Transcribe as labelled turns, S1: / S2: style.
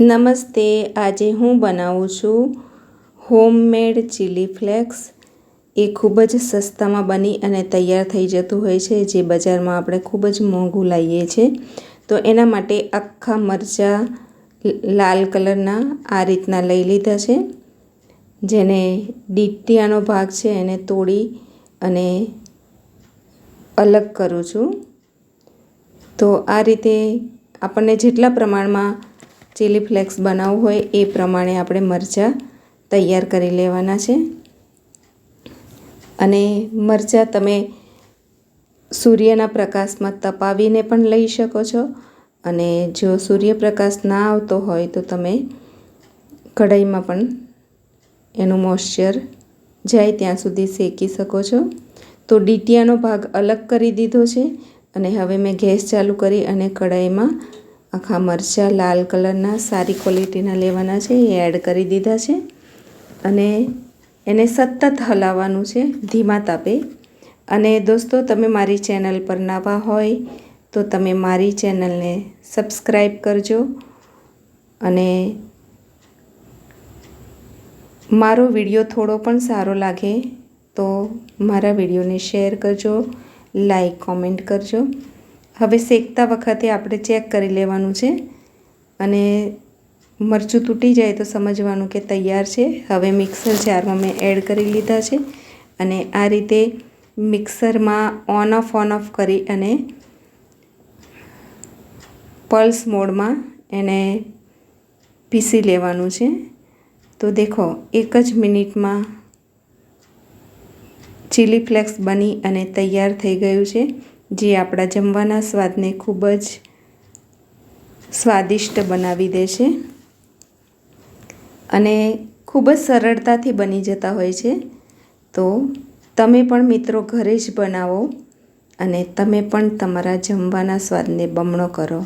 S1: નમસ્તે, આજે હું બનાવું છું હોમમેડ ચીલી ફ્લેક્સ. એ ખૂબ જ સસ્તામાં બની અને તૈયાર થઈ જતું હોય છે, જે બજારમાં આપણે ખૂબ જ મોંઘું લાવીએ છીએ. તો એના માટે આખા મરચાં લાલ કલરના આ રીતના લઈ લીધા છે. જેને ડીટિયાનો ભાગ છે, એને તોડી અને અલગ કરું છું. તો આ રીતે આપણને જેટલા પ્રમાણમાં ચીલી ફ્લેક્સ બનાવવું હોય એ પ્રમાણે આપણે મરચાં તૈયાર કરી લેવાના છે. અને મરચાં તમે સૂર્યના પ્રકાશમાં તપાવીને પણ લઈ શકો છો. અને જો સૂર્યપ્રકાશ ના આવતો હોય તો તમે કઢાઈમાં પણ એનું મોઇશ્ચર જાય ત્યાં સુધી શેકી શકો છો. તો ડીટીયાનો ભાગ અલગ કરી દીધો છે અને હવે મેં ગેસ ચાલુ કરી અને કઢાઈમાં આખા મરચાં લાલ કલરના, સારી ક્વોલિટીના લેવાના છે, એ એડ કરી દીધા છે. અને એને સતત હલાવવાનું છે, ધીમા તાપે. અને દોસ્તો, તમે મારી ચેનલ પર નવા હોય, તો તમે મારી ચેનલને સબસ્ક્રાઈબ કરજો. અને મારો વીડિયો થોડો પણ સારો લાગે, તો મારા વિડીયોને શેર કરજો, લાઈક, કોમેન્ટ કરજો. હવે શેકતા વખતે આપણે ચેક કરી લેવાનું છે અને મરચું તૂટી જાય તો સમજવાનું કે તૈયાર છે. હવે મિક્સર જારમાં મેં એડ કરી લીધા છે અને આ રીતે મિક્સરમાં ઓન ઓફ ઓન ઓફ કરી અને પલ્સ મોડમાં એને પીસી લેવાનું છે. તો દેખો, એક જ મિનિટમાં ચીલી ફ્લેક્સ બની અને તૈયાર થઈ ગયું છે. જે આપણા જમવાના સ્વાદને ખૂબ જ સ્વાદિષ્ટ બનાવી દે છે અને ખૂબ જ સરળતાથી બની જતા હોય છે. તો તમે પણ મિત્રો ઘરે જ બનાવો અને તમે પણ તમારા જમવાના સ્વાદને બમણો કરો.